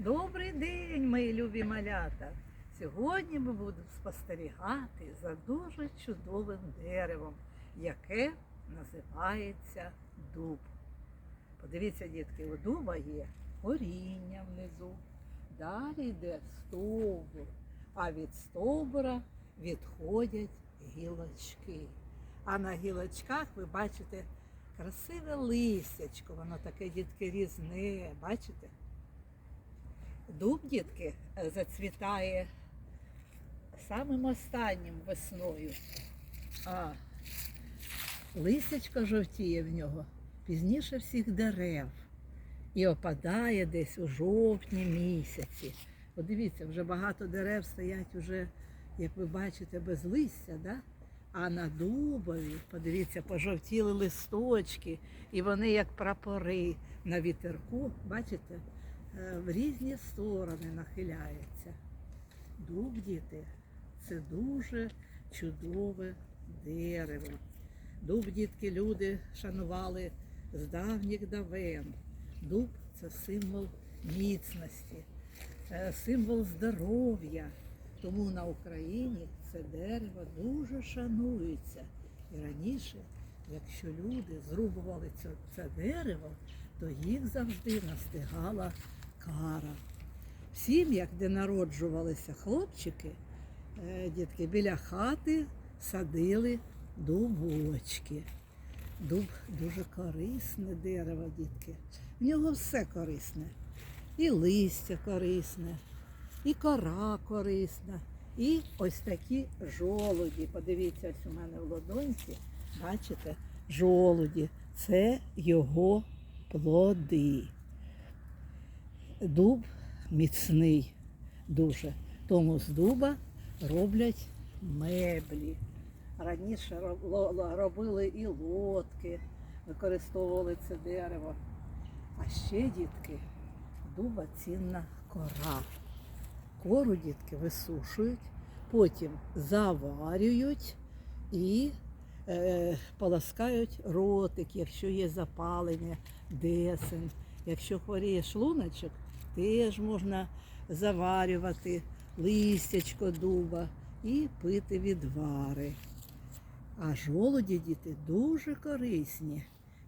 Добрий день, мої любі малята! Сьогодні ми будемо спостерігати за дуже чудовим деревом, яке називається дуб. Подивіться, дітки, у дуба є коріння внизу, далі йде стовбур, а від стовбура відходять гілочки. А на гілочках ви бачите красиве листячко, воно таке дітки різне, бачите? Дуб, дітки, е, зацвітає самим останнім весною, а листячко жовтіє в нього пізніше всіх дерев і опадає десь у жовтні місяці. Подивіться, вже багато дерев стоять уже, як ви бачите, без листя, да? а на дубові, подивіться, пожовтіли листочки, і вони як прапори на вітерку, бачите? Е, в різні сторони нахиляється. Дуб, діти, це дуже чудове дерево. Дуб, дітки, люди шанували з давніх давен. Дуб це символ міцності, е, символ здоров'я. Тому на Україні це дерево дуже шанується. І раніше, якщо люди зрубували це, дерево, то їх завжди настигала кара. В сім'ях, де народжувалися хлопчики, е, дітки, біля хати садили дубочки. Дуб дуже корисне дерево, дітки. В нього все корисне. І листя корисне, і кора корисна, і ось такі жолуді. Подивіться, ось у мене в ладоньці, бачите, жолуді. Це його плоди. Дуб міцний дуже. Тому з дуба роблять меблі. Раніше робили і лодки, використовували це дерево. А ще, дітки, дуба цінна кора. Кору дітки висушують, потім заварюють і е, полоскають ротик, якщо є запалення, десен. Якщо хворіє шлуночок, теж можна заварювати листячко дуба і пити відвари. А жолуді діти дуже корисні.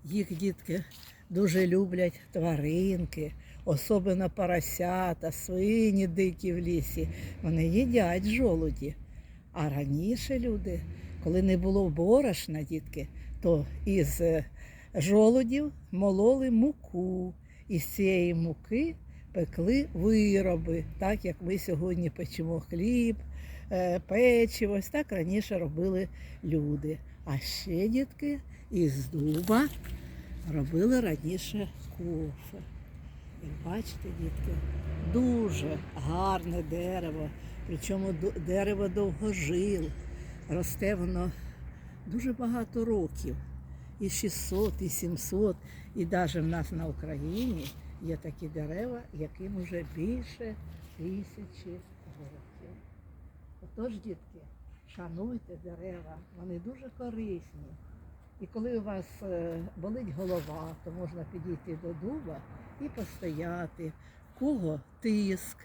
Їх дітки дуже люблять тваринки, особливо поросята, свині дикі в лісі. Вони їдять жолуді. А раніше люди, коли не було борошна, дітки, то із е, жолудів мололи муку. І з цієї муки пекли вироби, так як ми сьогодні печемо хліб, е, печиво. Так раніше робили люди. А ще дітки із дуба робили раніше кофе. І бачите, дітки, дуже гарне дерево. Причому дерево довгожил. Росте воно дуже багато років. І 600, і 700. І навіть в нас на Україні є такі дерева, яким вже більше тисячі років. Отож, дітки, шануйте дерева, вони дуже корисні. І коли у вас е, болить голова, то можна підійти до дуба і постояти. Кого тиск,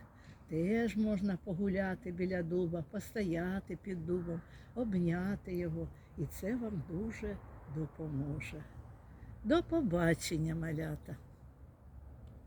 теж можна погуляти біля дуба, постояти під дубом, обняти його. І це вам дуже допоможе. До побачення, малята!